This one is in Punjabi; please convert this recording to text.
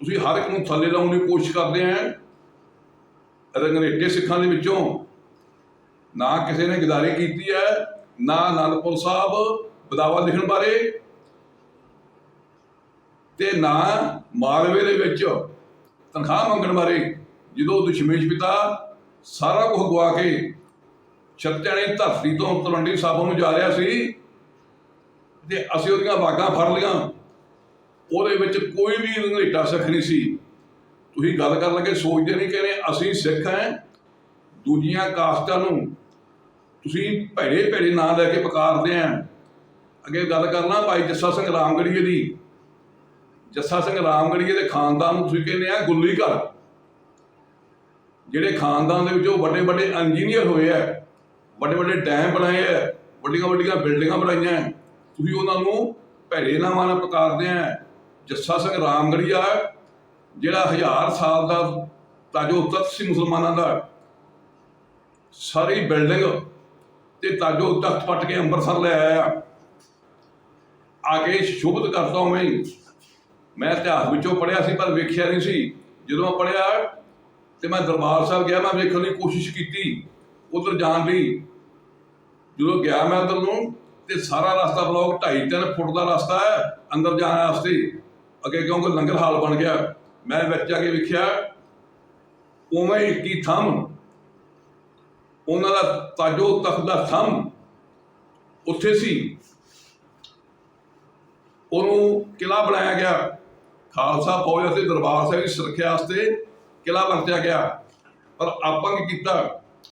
ਤੁਸੀਂ ਹਰ ਇੱਕ ਨੂੰ ਥੱਲੇ ਲਾਉਣ ਦੀ ਕੋਸ਼ਿਸ਼ ਕਰਦੇ ਆ। ਰੰਗਰੇਟੇ ਸਿੱਖਾਂ ਦੇ ਵਿੱਚੋਂ ਨਾ ਕਿਸੇ ਨੇ ਗਦਾਰੀ ਕੀਤੀ ਹੈ, ਨਾ ਅਨੰਦਪੁਰ ਸਾਹਿਬ ਬਦਾਵਾ ਲਿਖਣ ਬਾਰੇ, ਤੇ ਨਾ ਮਾਲਵੇ ਦੇ ਵਿੱਚ ਤਨਖਾਹ ਮੰਗਣ ਬਾਰੇ, ਜਦੋਂ ਦੁਸ਼ਮੇਸ਼ ਪਿਤਾ ਸਾਰਾ ਕੁਝ ਗਵਾ ਕੇ ਛੱਤਿਆਣੀ ਧਰਤੀ ਤੋਂ ਤਲਵੰਡੀ ਸਾਬੋ ਨੂੰ ਜਾ ਰਿਹਾ ਸੀ, ਤੇ ਅਸੀਂ ਉਹਦੀਆਂ ਬਾਗਾਂ ਫੜ ਲੀਆਂ ਉਹਦੇ ਵਿੱਚ ਕੋਈ ਵੀ ਰੰਗੇਟਾ ਸਿੱਖ ਨਹੀਂ ਸੀ। ਤੁਸੀਂ ਗੱਲ ਕਰਨ ਲੱਗੇ, ਸੋਚਦੇ ਨਹੀਂ ਕਹਿੰਦੇ ਅਸੀਂ ਸਿੱਖ ਹਾਂ, ਦੂਜੀਆਂ ਕਾਸਟਾਂ ਨੂੰ ਤੁਸੀਂ ਭੈੜੇ ਭੈੜੇ ਨਾਂ ਲੈ ਕੇ ਪੁਕਾਰਦੇ ਆ ਅੱਗੇ ਗੱਲ ਕਰਨਾ ਭਾਈ ਜੱਸਾ ਸਿੰਘ ਰਾਮਗੜੀਏ ਦੀ। ਜੱਸਾ ਸਿੰਘ ਰਾਮਗੜੀਏ ਦੇ ਖਾਨਦਾਨ ਨੂੰ ਤੁਸੀਂ ਕਹਿੰਦੇ ਆ ਗੁੱਲੀ ਘਰ ਜਿਹੜੇ ਖਾਨਦਾਨ ਦੇ ਵਿੱਚ ਉਹ ਵੱਡੇ ਵੱਡੇ ਇੰਜੀਨੀਅਰ ਹੋਏ ਆ ਵੱਡੇ ਵੱਡੇ ਡੈਮ ਬਣਾਏ ਆ ਵੱਡੀਆਂ ਵੱਡੀਆਂ ਬਿਲਡਿੰਗਾਂ ਬਣਾਈਆਂ ਤੁਸੀਂ ਉਹਨਾਂ ਨੂੰ ਭੈੜੇ ਨਾਮਾਂ ਨਾਲ ਪੁਕਾਰਦੇ ਆ ਜੱਸਾ ਸਿੰਘ ਰਾਮਗੜੀਆ ਜਿਹੜਾ ਹਜ਼ਾਰ ਸਾਲ ਦਾ ਤਾਜੋ ਤਖਤ ਸੀ ਮੁਸਲਮਾਨਾਂ ਦਾ। ਸਾਰੀ ਬਿਲਡਿੰਗ ਤੇ ਤਾਜੋ ਤਖਤ ਪੱਟ ਕੇ ਅੰਮ੍ਰਿਤਸਰ ਲੈ ਆਇਆ। ਆ ਕੇ ਸ਼ੁਭਤ ਕਰਤਾ ਮੈਂ ਮੈਂ ਇਤਿਹਾਸ ਵਿੱਚੋਂ ਪੜਿਆ ਸੀ, ਪਰ ਵੇਖਿਆ ਨਹੀਂ ਸੀ। ਜਦੋਂ ਮੈਂ ਪੜਿਆ ਤੇ ਮੈਂ ਦਰਬਾਰ ਸਾਹਿਬ ਗਿਆ, ਮੈਂ ਵੇਖਣ ਦੀ ਕੋਸ਼ਿਸ਼ ਕੀਤੀ, ਉਧਰ ਜਾਣ ਲਈ ਜਦੋਂ ਗਿਆ ਮੈਂ ਉਧਰ ਨੂੰ ਤੇ ਸਾਰਾ ਰਸਤਾ ਬਲੌਕ 2.5 ਫੁੱਟ ਦਾ ਰਸਤਾ ਹੈ, ਅੰਦਰ ਜਾਣ ਵਾਸਤੇ। ਅੱਗੇ ਕਿਉਂਕਿ ਲੰਗਰ ਹਾਲ ਬਣ ਗਿਆ? ਮੈਂ ਵਿੱਚ ਜਾ ਕੇ ਵੇਖਿਆ, ਉਵੇਂ ਹੀ ਥੰਮ? ਉਹਨਾਂ ਦਾ ਤਾਜੋ ਤਖਤ ਦਾ ਥੰਮ ਉੱਥੇ ਸੀ। ਉਹਨੂੰ ਕਿਲਾ ਬਣਾਇਆ ਗਿਆ। ਖਾਲਸਾ ਫੌਜ ਅਤੇ ਦਰਬਾਰ ਸਾਹਿਬ ਦੀ ਸੁਰੱਖਿਆ ਵਾਸਤੇ ਕਿਲਾ ਵਰਤਿਆ ਗਿਆ। ਪਰ ਆਪਾਂ ਕੀ ਕੀਤਾ?